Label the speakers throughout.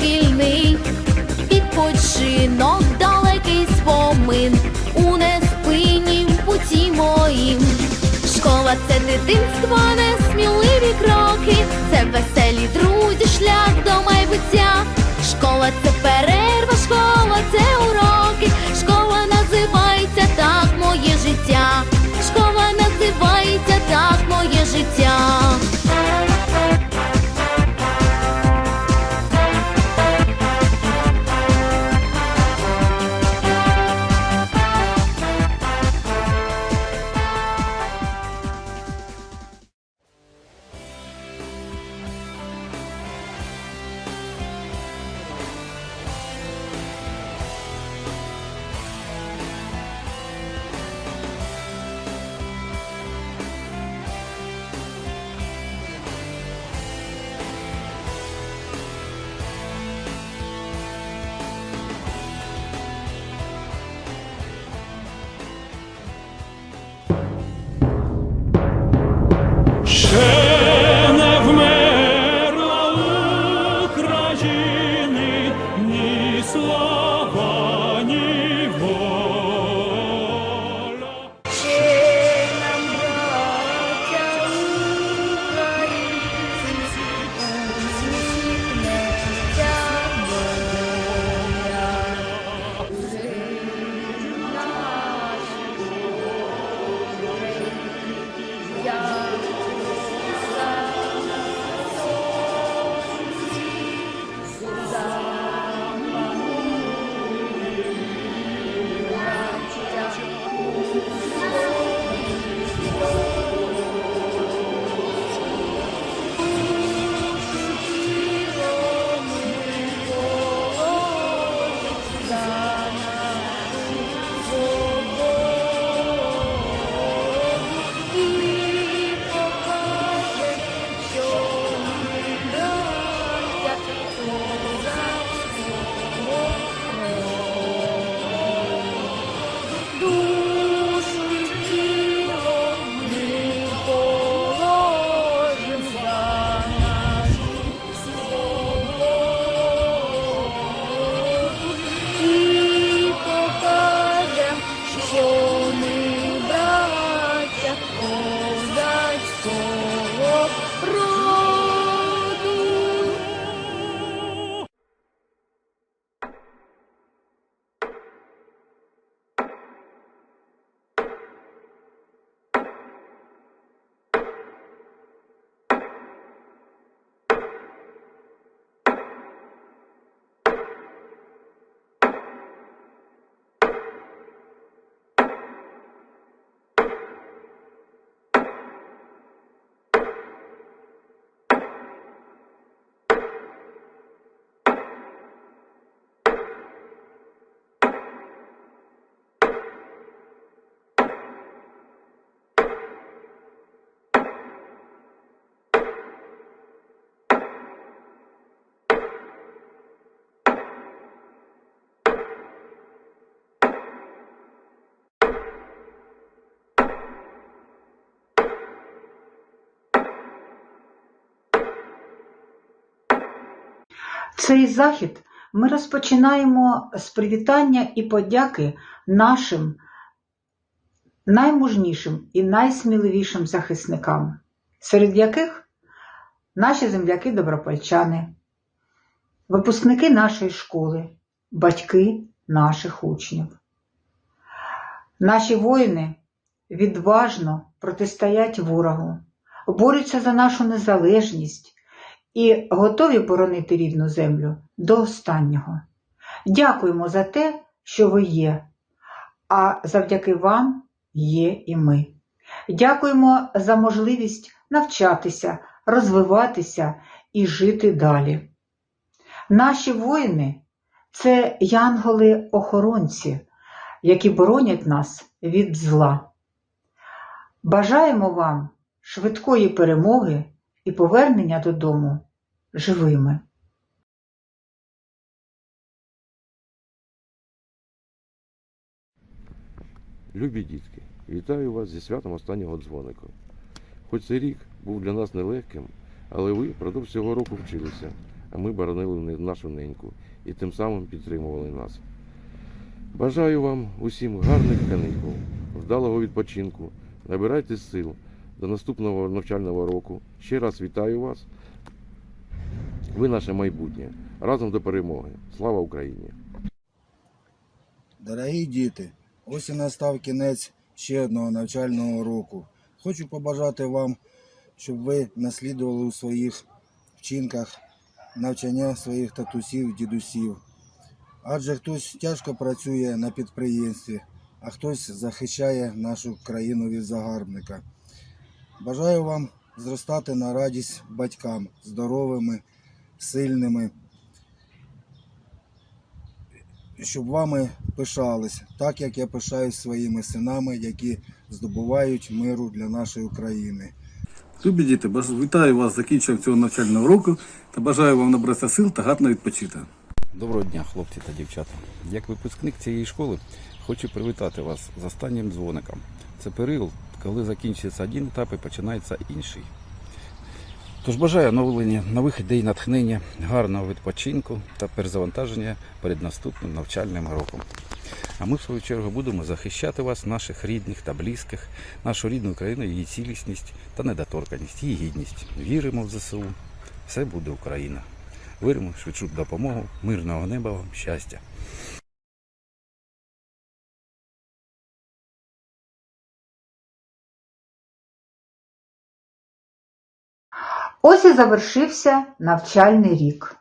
Speaker 1: у вершкільний відпочинок, далекий спомин, у неспині в путі моїм. Школа це дитинство, несміливі кроки, це веселі друзі, шлях до майбуття. Школа це перерва, школа це
Speaker 2: Цей захід ми розпочинаємо з привітання і подяки нашим наймужнішим і найсміливішим захисникам, серед яких наші земляки-добропольчани, випускники нашої школи, батьки наших учнів. Наші воїни відважно протистоять ворогу, борються за нашу незалежність і готові боронити рідну землю до останнього. Дякуємо за те, що ви є, а завдяки вам є і ми. Дякуємо за можливість навчатися, розвиватися і жити далі. Наші воїни це янголи-охоронці, які боронять нас від зла. Бажаємо вам швидкої перемоги і повернення додому живими.
Speaker 3: Любі дітки, вітаю вас зі святом останнього дзвоника. Хоч цей рік був для нас нелегким, Але ви впродовж цього року вчилися, а ми боронили нашу неньку і тим самим підтримували нас. Бажаю вам усім гарних каникул, вдалого відпочинку, набирайте сил до наступного навчального року. Ще раз вітаю вас. Ви наше майбутнє. Разом до перемоги. Слава Україні!
Speaker 4: Дорогі діти, ось і настав кінець ще одного навчального року. Хочу побажати вам, щоб ви наслідували у своїх вчинках навчання своїх татусів, дідусів. Адже хтось тяжко працює на підприємстві, а хтось захищає нашу країну від загарбника. Бажаю вам зростати на радість батькам здоровими, сильними, щоб вами пишались, так як я пишаюсь своїми синами, які здобувають миру для нашої України.
Speaker 5: Любі діти, вітаю вас з закінченням цього навчального року та бажаю вам набратися сил та гарно відпочити.
Speaker 6: Доброго дня, хлопці та дівчата. Як випускник цієї школи хочу привітати вас з останнім дзвоником. Це період, коли закінчується один етап і починається інший. Тож бажаю оновлення нових ідей натхнення, гарного відпочинку та перезавантаження перед наступним навчальним роком. А ми, в свою чергу, будемо захищати вас, наших рідних та близьких, нашу рідну країну, її цілісність та недоторканість, її гідність. Віримо в ЗСУ. Все буде Україна. Віримо швидшу допомогу, мирного неба вам, щастя.
Speaker 2: Ось і завершився навчальний рік.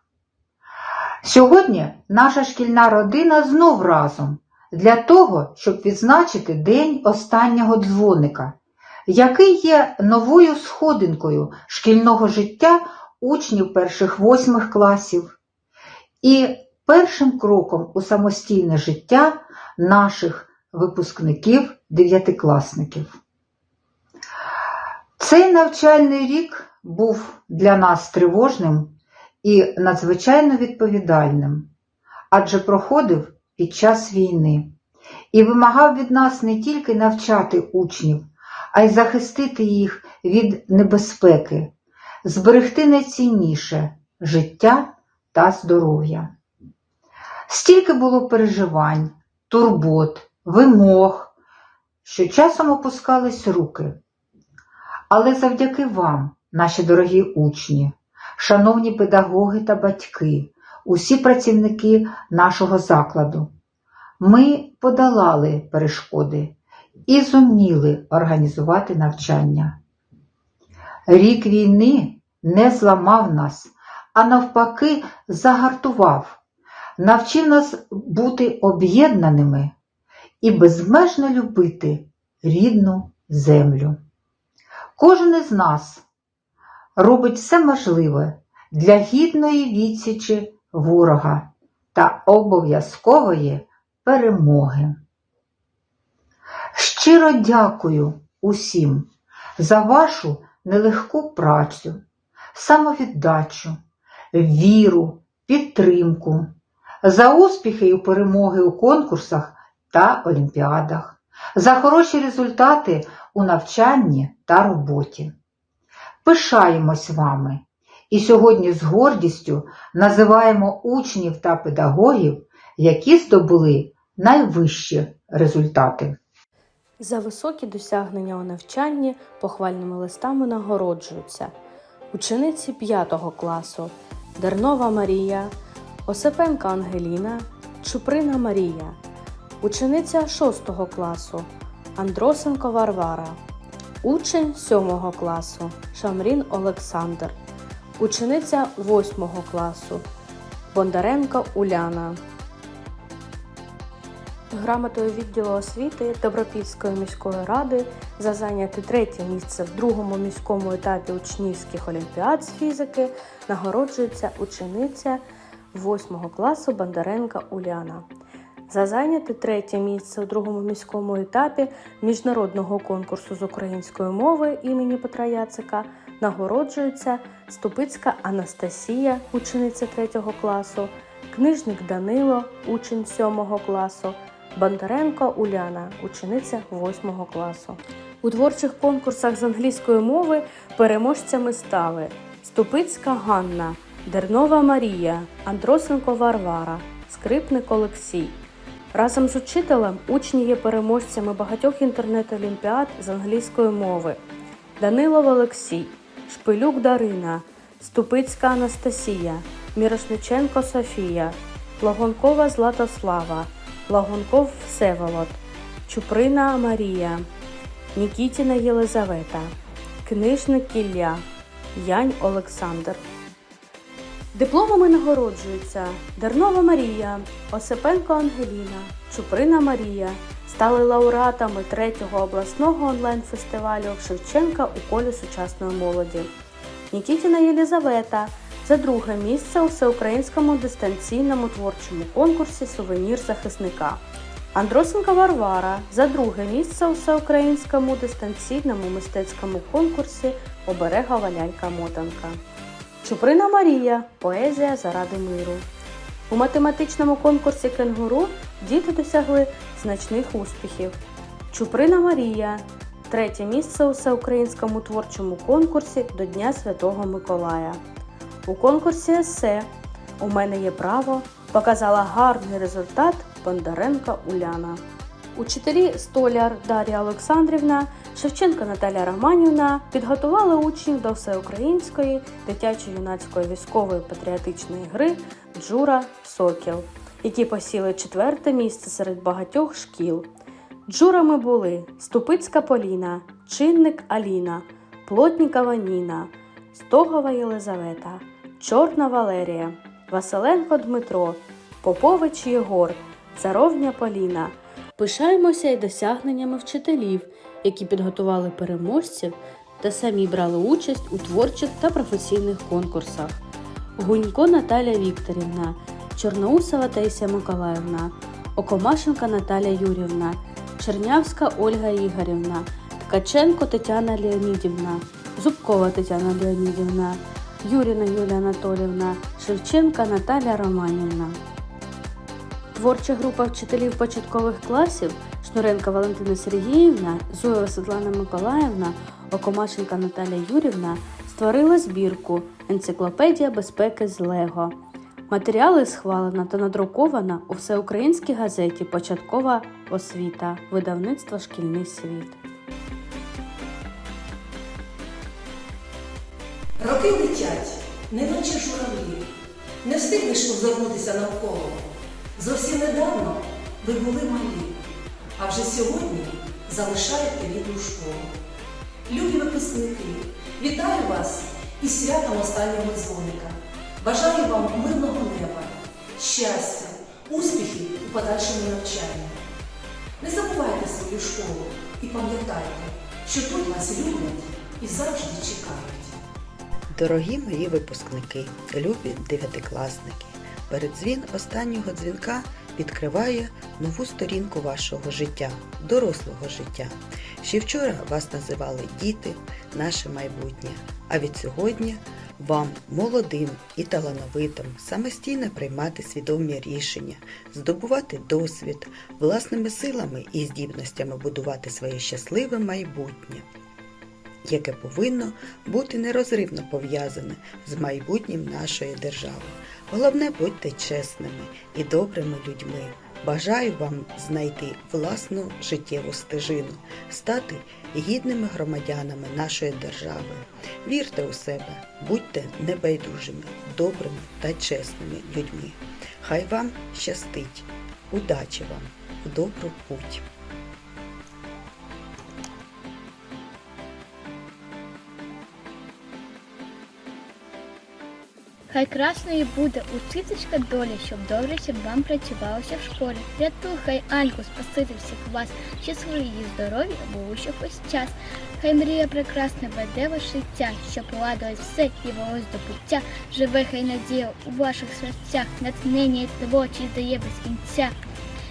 Speaker 2: Сьогодні наша шкільна родина знов разом для того, щоб відзначити день останнього дзвоника, який є новою сходинкою шкільного життя учнів перших восьмих класів і першим кроком у самостійне життя наших випускників дев'ятикласників. Цей навчальний рік був для нас тривожним і надзвичайно відповідальним, адже проходив під час війни і вимагав від нас не тільки навчати учнів, а й захистити їх від небезпеки, зберегти найцінніше життя та здоров'я. Стільки було переживань, турбот, вимог, що часом опускались руки. Але завдяки вам, наші дорогі учні, шановні педагоги та батьки, усі працівники нашого закладу, ми подолали перешкоди і зуміли організувати навчання. Рік війни не зламав нас, а навпаки, загартував, навчив нас бути об'єднаними і безмежно любити рідну землю. Кожен із нас робить все можливе для гідної відсічі ворога та обов'язкової перемоги. Щиро дякую усім за вашу нелегку працю, самовіддачу, віру, підтримку, за успіхи і перемоги у конкурсах та олімпіадах, за хороші результати у навчанні та роботі. Пишаємось вами і сьогодні з гордістю називаємо учнів та педагогів, які здобули найвищі результати.
Speaker 7: За високі досягнення у навчанні похвальними листами нагороджуються учениці 5 класу Дернова Марія, Осипенка Ангеліна, Чуприна Марія, учениця 6 класу Андросенко Варвара, учень 7 класу Шамрін Олександр, учениця 8 класу Бондаренко Уляна. Грамотою відділу освіти Добропільської міської ради за зайняте третє місце в другому міському етапі учнівських олімпіад з фізики нагороджується учениця 8 класу Бондаренка Уляна. За зайняте третє місце у другому міському етапі міжнародного конкурсу з української мови імені Петра Яцика нагороджується Ступицька Анастасія, учениця 3 класу, книжник Данило, учень 7 класу, Бондаренко Уляна, учениця 8 класу. У творчих конкурсах з англійської мови переможцями стали Ступицька Ганна, Дернова Марія, Андросенко Варвара, Скрипник Олексій. Разом з учителем учні є переможцями багатьох інтернет-олімпіад з англійської мови. Данилов Олексій, Шпилюк Дарина, Ступицька Анастасія, Мірошниченко Софія, Лагонкова Златослава, Лагонков Всеволод, Чуприна Марія, Нікітіна Єлизавета, Книжник Ілля, Янь Олександр. Дипломами нагороджуються Дернова Марія, Осипенко Ангеліна, Чуприна Марія. Стали лауреатами третього обласного онлайн-фестивалю Шевченка у колі сучасної молоді. Нікітіна Єлізавета за друге місце у всеукраїнському дистанційному творчому конкурсі Сувенір захисника. Андросенка Варвара за друге місце у всеукраїнському дистанційному мистецькому конкурсі Оберегова лялька-мотанка. Чуприна Марія Поезія заради миру. У математичному конкурсі Кенгуру діти досягли значних успіхів. Чуприна Марія третє місце у всеукраїнському творчому конкурсі до Дня Святого Миколая. У конкурсі есе У мене є право показала гарний результат Бондаренка Уляна. Учителі Столяр Дар'я Олександрівна, Шевченка Наталя Романівна підготували учнів до всеукраїнської дитячо-юнацької військової патріотичної гри Джура Сокіл, які посіли четверте місце серед багатьох шкіл. Джурами були Ступицька Поліна, Чинник Аліна, Плотнікова Ніна, Стогова Єлизавета, Чорна Валерія, Василенко Дмитро, Попович Єгор, Царовня Поліна. Пишаємося й досягненнями вчителів, які підготували переможців та самі брали участь у творчих та професійних конкурсах. Гунько Наталя Вікторівна, Чорноусова Таїсія Миколаївна, Окомашенка Наталя Юрівна, Чернявська Ольга Ігорівна, Ткаченко Тетяна Леонідівна, Зубкова Тетяна Леонідівна, Юріна Юлія Анатолівна, Шевченка Наталя Романівна. Творча група вчителів початкових класів Шнуренка Валентина Сергіївна, Зоєва Світлана Миколаївна, Окомашенка Наталя Юрівна створила збірку Енциклопедія безпеки з Лего. Матеріали схвалено та надруковано у всеукраїнській газеті Початкова освіта, видавництво Шкільний світ.
Speaker 8: Роки летять, неначе журавлі, не встигнеш озирнутися навколо. Зовсім недавно ви були малі, а вже сьогодні залишаєте рідну школу. Любі випускники, вітаю вас із святом останнього дзвоника. Бажаю вам мирного неба, щастя, успіхів у подальшому навчанні. Не забувайте свою школу і пам'ятайте, що тут вас люблять і завжди чекають.
Speaker 9: Дорогі мої випускники, любі дев'ятикласники, передзвін останнього дзвінка відкриває нову сторінку вашого життя, дорослого життя. Ще вчора вас називали діти, наше майбутнє. А від сьогодні вам, молодим і талановитим, самостійно приймати свідомі рішення, здобувати досвід, власними силами і здібностями будувати своє щасливе майбутнє яке повинно бути нерозривно пов'язане з майбутнім нашої держави. Головне, будьте чесними і добрими людьми. Бажаю вам знайти власну життєву стежину, стати гідними громадянами нашої держави. Вірте у себе, будьте небайдужими, добрими та чесними людьми. Хай вам щастить, удачі вам, в добру путь!
Speaker 10: Хай красною буде учительська доля, щоб добре вам працювалося в школі. Рятуй, хай Альку, спасити всіх вас, щасливі і здорові, бо у що ось час. Хай мрія прекрасна веде ваше життя, щоб поладилось все і волос до пуття. Живе хай надія у ваших серцях, натхнення й творчі дає без кінця.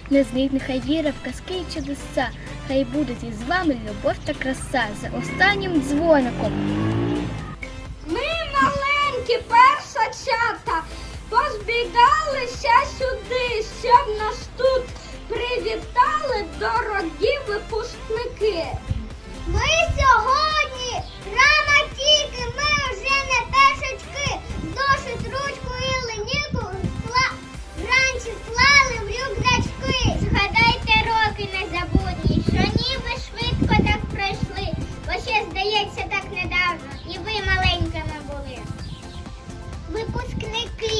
Speaker 10: Не зникне хай віра в казки й чудеса, хай будуть із вами любов та краса за останнім дзвоником.
Speaker 11: Придалися сюди, щоб нас тут привітали дорогі випускники.
Speaker 1: Ми сьогодні граматіки, ми вже не першачки.
Speaker 11: Досить ручку і леніку вранці склали в рюкзачки. Згадайте роки незабутні, що ніби швидко так пройшли, бо ще, здається, так недавно, і ви маленькими були. Випускники.